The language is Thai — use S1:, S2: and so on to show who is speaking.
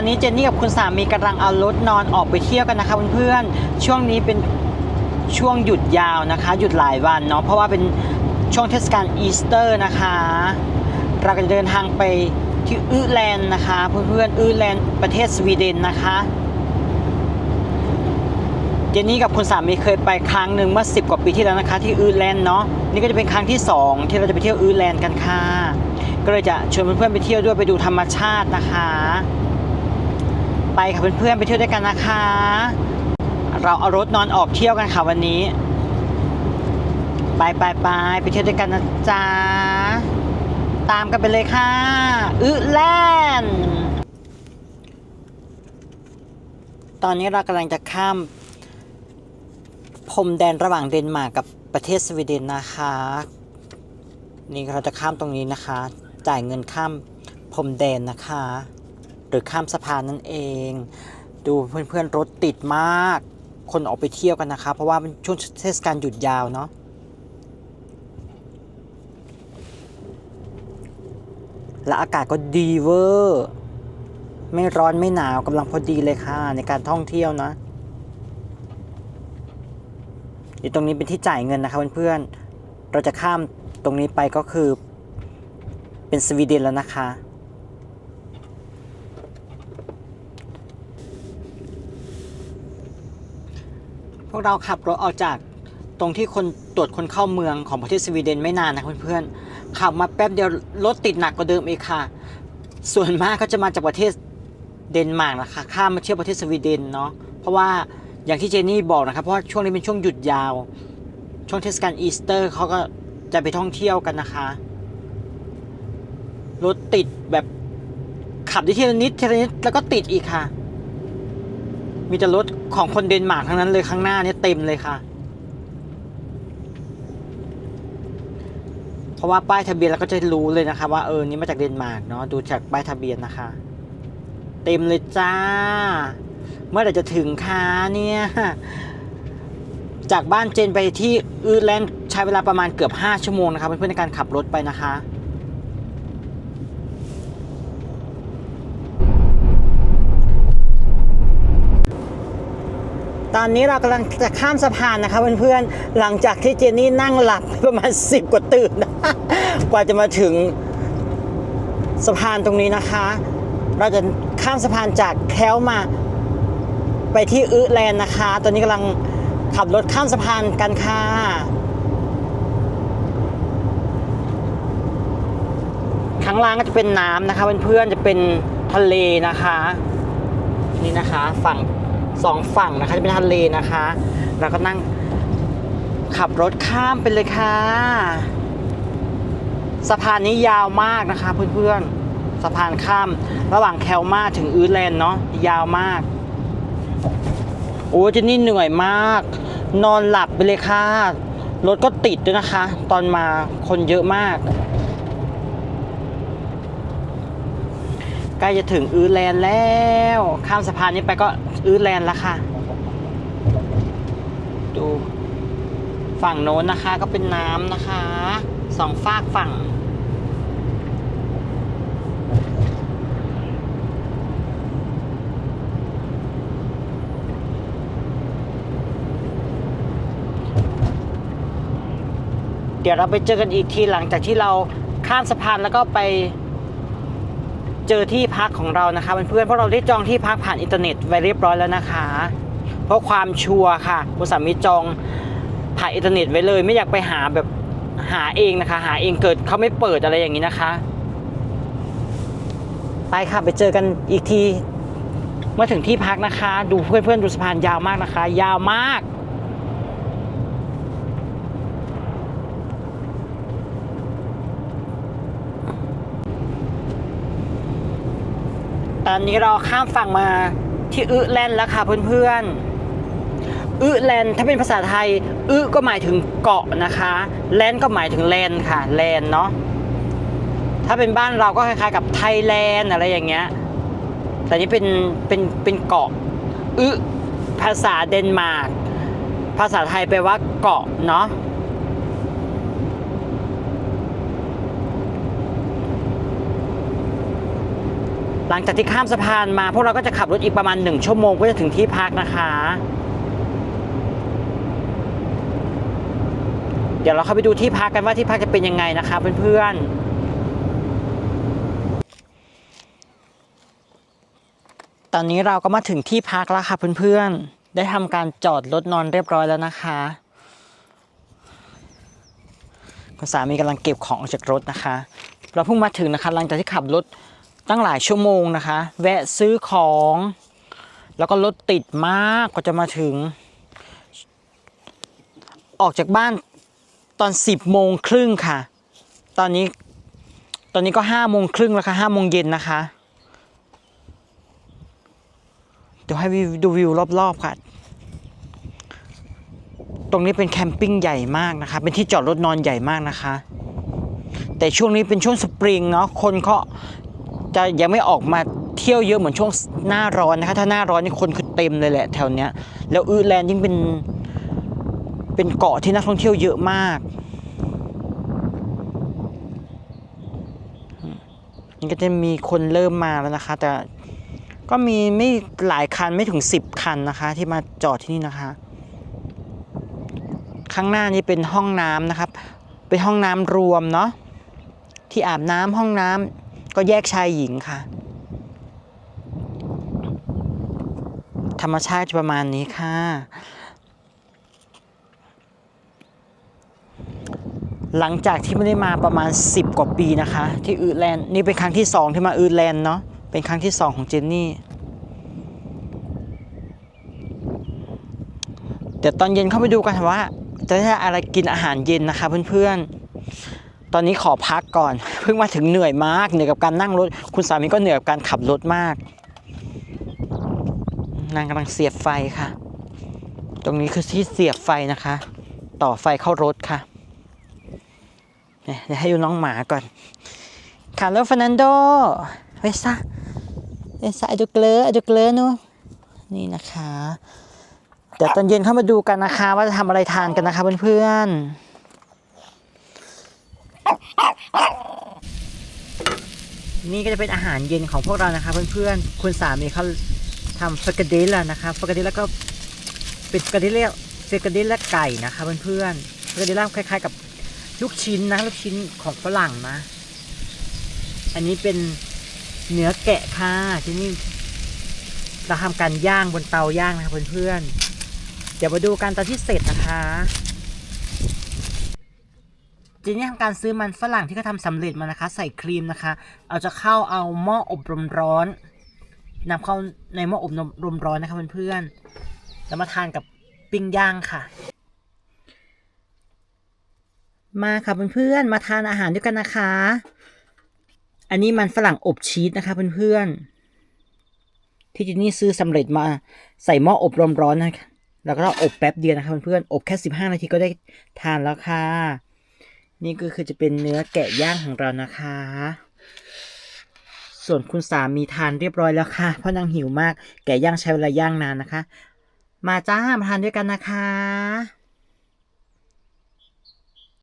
S1: อนนี้เจนนี่กับคุณสามีกำลังเอารถนอนออกไปเที่ยวกันนะคะเพื่อนๆช่วงนี้เป็นช่วงหยุดยาวนะคะ หยุดหลายวันเนาะเพราะว่าเป็นช่วงเทศกาลอีสเตอร์นะคะ เราก็จะเดินทางไปที่อือแลนด์นะคะ เพื่อนๆอือแลนด์ประเทศสวีเดนนะคะเจนนี่กับคุณสามีเคยไปครั้งหนึ่งเมื่อ 10 กว่าปีที่แล้วนะคะ ที่อือแลนด์เนาะนี่ก็จะเป็นครั้งที่ 2 ที่เราจะไปเที่ยวอือแลนด์กันค่ะก็เลยจะชวนเพื่อนๆไปเที่ยวด้วยไปดูธรรมชาตินะคะ ไปค่ะเพื่อนๆไปเที่ยวด้วยกันนะคะ เราเอารถนอนออกเที่ยวกันค่ะวันนี้ ไปไปไปไปเที่ยวด้วยกันนะจ๊ะ ตามกันไปเลยค่ะอึแลนตอนนี้เรากำลังจะข้ามพรมแดนระหว่างเดนมาร์กกับประเทศสวีเดนนะคะ นี่เราจะข้ามตรงนี้นะคะ จ่ายเงินข้ามพรมแดนนะคะ หรือข้ามสะพานนั่นเอง ดูเพื่อนๆรถติดมาก คนออกไปเที่ยวกันนะคะเพราะว่าเป็นช่วงเทศกาลหยุดยาวเนาะและอากาศก็ดีเวอร์ไม่ร้อนไม่หนาวกำลังพอดีเลยค่ะ ในการท่องเที่ยวนะเดี๋ยวตรงนี้เป็นที่จ่ายเงินนะคะเพื่อนๆเราจะข้ามตรงนี้ไปก็คือเป็นสวีเดนแล้วนะคะ พวกเราขับรถออกจากตรงที่คนตรวจคนเข้าเมืองของประเทศสวีเดนไม่นานนะเพื่อนๆขับมาแป๊บเดียวรถติดหนักกว่าเดิมอีกค่ะ ส่วนมากก็จะมาจากประเทศเดนมาร์กนะคะข้ามมาเที่ยวประเทศสวีเดนเนาะเพราะว่าอย่างที่เจนี่บอกนะครับเพราะว่าช่วงนี้เป็นช่วงหยุดยาว ช่วงเทศกาลอีสเตอร์เขาก็จะไปท่องเที่ยวกันนะคะรถติดแบบขับได้ทีละนิดทีละนิดแล้วก็ติดอีกค่ะ มีแต่รถของคนเดนมาร์กทั้งนั้นเลยข้างหน้าเนี่ยเต็มเลยค่ะ เพราะว่าป้ายทะเบียนเราก็จะรู้เลยนะคะ ว่าเออนี่มาจากเดนมาร์กเนาะดูจากป้ายทะเบียนนะคะ เต็มเลยจ้า เมื่อไหร่จะถึงคะเนี่ยจากบ้านเจนไปที่อือแลนด์ใช้เวลาประมาณเกือบ 5 ชั่วโมงนะคะเพื่อนๆในการขับรถไปนะคะ ตอนนี้เรากำลังจะข้ามสะพานนะคะเพื่อนๆ หลังจากที่เจนนี่นั่งหลับประมาณ 10 กว่าตื่น กว่าจะมาถึงสะพานตรงนี้นะคะ เราจะข้ามสะพานจากแคลมาไปที่อึแลนด์นะคะ ตอนนี้กำลังขับรถข้ามสะพานกันค่ะข้างล่างก็จะเป็นน้ำนะคะเพื่อนๆจะเป็นทะเลนะคะ นี่นะคะฝั่ง สองฝั่งนะคะจะเป็นทะเลนะคะเราก็นั่งขับรถข้ามไปเลยค่ะ สะพานนี้ยาวมากนะคะเพื่อนๆ สะพานข้ามระหว่างแคลมาถึงอือแลนด์เนาะยาวมาก โอ้จนนี่เหนื่อยมาก นอนหลับไปเลยค่ะ รถก็ติดด้วยนะคะ ตอนมาคนเยอะมาก ใกล้จะถึงอือแลนด์แล้ว ข้ามสะพานนี้ไปก็อือแลนด์แล้วค่ะ ดูฝั่งโน้นนะคะก็เป็นน้ำนะคะสองฝากฝั่ง เดี๋ยวเราไปเจอกันอีกทีหลังจากที่เราข้ามสะพานแล้วก็ไป เจอที่พักของเรานะคะเพื่อนๆเพราะเราได้จองที่พักผ่านอินเทอร์เน็ตไว้เรียบร้อยแล้วนะคะ เพราะความชัวร์ค่ะคุณสามีจองผ่านอินเทอร์เน็ตไว้เลย ไม่อยากไปหาแบบหาเองนะคะ หาเองเกิดเขาไม่เปิดอะไรอย่างนี้นะคะ ไปค่ะไปเจอกันอีกทีเมื่อถึงที่พักนะคะ ดูเพื่อนๆดูสะพานยาวมากนะคะ ยาวมาก ตอนนี้เราข้ามฝั่งมาที่อึแลนด์แล้วค่ะเพื่อนๆอึแลนด์ถ้าเป็นภาษาไทยอึก็หมายถึงเกาะนะคะ แลนด์ก็หมายถึงแลนด์ค่ะ แลนด์เนาะ ถ้าเป็นบ้านเราก็คล้ายๆกับไทยแลนด์อะไรอย่างเงี้ย แต่นี่เป็นเป็นเป็นเกาะอึภาษาเดนมาร์ก ภาษาไทยแปลว่าเกาะเนาะ หลังจากที่ข้ามสะพานมา พวกเราก็จะขับรถอีกประมาณหนึ่งชั่วโมงก็จะถึงที่พักนะคะ เดี๋ยวเราเข้าไปดูที่พักกันว่าที่พักจะเป็นยังไงนะคะเพื่อนๆตอนนี้เราก็มาถึงที่พักแล้วค่ะเพื่อนๆ ได้ทำการจอดรถนอนเรียบร้อยแล้วนะคะ คุณสามีกำลังเก็บของออกจากรถนะคะ เราเพิ่งมาถึงนะคะ หลังจากที่ขับรถ ตั้งหลายชั่วโมงนะคะ แวะซื้อของ แล้วก็รถติดมากกว่าจะมาถึง ออกจากบ้านตอน10โมงครึ่งค่ะ ตอนนี้ตอนนี้ก็5โมงครึ่งแล้วค่ะ5โมงเย็นนะคะ เดี๋ยวให้วิวดูวิวรอบๆค่ะ ตรงนี้เป็นแคมปิ้งใหญ่มากนะคะ เป็นที่จอดรถนอนใหญ่มากนะคะ แต่ช่วงนี้เป็นช่วงสปริงเนาะ คนเขา จะยังไม่ออกมาเที่ยวเยอะเหมือนช่วงหน้าร้อนนะคะ ถ้าหน้าร้อนนี่คนคือเต็มเลยแหละแถวเนี้ย แล้วอือแลนด์ยิ่งเป็นเป็นเกาะที่นักท่องเที่ยวเยอะมากนี่ก็จะมีคนเริ่มมาแล้วนะคะ แต่ก็มีไม่หลายคันไม่ถึง 10 คันนะคะ ที่มาจอดที่นี่นะคะ ข้างหน้านี้เป็นห้องน้ำนะครับ เป็นห้องน้ำรวมเนาะที่อาบน้ำห้องน้ำ ก็แยกชายหญิงค่ะ ธรรมชาติจะประมาณนี้ค่ะ หลังจากที่ไม่ได้มาประมาณ 10 กว่าปีนะคะ ที่อืดแลนด์นี่เป็นครั้งที่ 2 ที่มาอืดแลนด์เนาะเป็นครั้งที่ 2 ของเจนนี่เดี๋ยวตอนเย็นเข้าไปดูกันว่า จะได้อะไรกินอาหารเย็นนะคะเพื่อนๆ ตอนนี้ขอพักก่อน เพิ่งมาถึงเหนื่อยมาก เหนื่อยกับการนั่งรถ คุณสามีก็เหนื่อยกับการขับรถมาก นางกำลังเสียบไฟค่ะ ตรงนี้คือที่เสียบไฟนะคะ ต่อไฟเข้ารถค่ะเดี๋ยวให้ดูน้องหมาก่อนคาร์โลฟ e นันโด เวซ่าเวซ่าอดูเกลออดูเกลอนูนี่นะคะ เดี๋ยวตอนเย็นเข้ามาดูกันนะคะ ว่าจะทำอะไรทานกันนะคะเพื่อนๆ นี่ก็จะเป็นอาหารเย็นของพวกเรานะคะเพื่อนๆ คุณสามีเขาทำฟกาเดล่านะคะฟกาเดล่าก็เป็นฟกาเดล่าฟกาเดล่าไก่นะคะเพื่อนๆฟกาเดล่าคล้ายๆกับลูกชิ้นนะลูกชิ้นของฝรั่งนะ อันนี้เป็นเนื้อแกะค่ะที่นี่เราทำการย่างบนเตาย่างนะคะเพื่อนๆ เดี๋ยวมาดูกันตอนที่เสร็จนะคะ จีนี่ทำการซื้อมันฝรั่งที่เขาทำสำเร็จมานะคะ ใส่ครีมนะคะ เอาจะเข้าเอาหม้ออบลมร้อนนำเข้าในหม้ออบลมร้อนนะคะเพื่อนๆแล้วมาทานกับปิ้งย่างค่ะ มาค่ะเพื่อนๆมาทานอาหารด้วยกันนะคะ อันนี้มันฝรั่งอบชีสนะคะเพื่อนๆที่จินนี่ซื้อสำเร็จมาใส่หม้ออบลมร้อนนะคะแล้วก็อบแป๊บเดียวนะคะเพื่อนๆอบแค่ 15 นาทีก็ได้ทานแล้วค่ะ นี่ก็คือจะเป็นเนื้อแกะย่างของเรานะคะ ส่วนคุณสามีทานเรียบร้อยแล้วค่ะ เพราะนางหิวมาก แกะย่างใช้เวลาย่างนานนะคะ มาจ้ามาทานด้วยกันนะคะ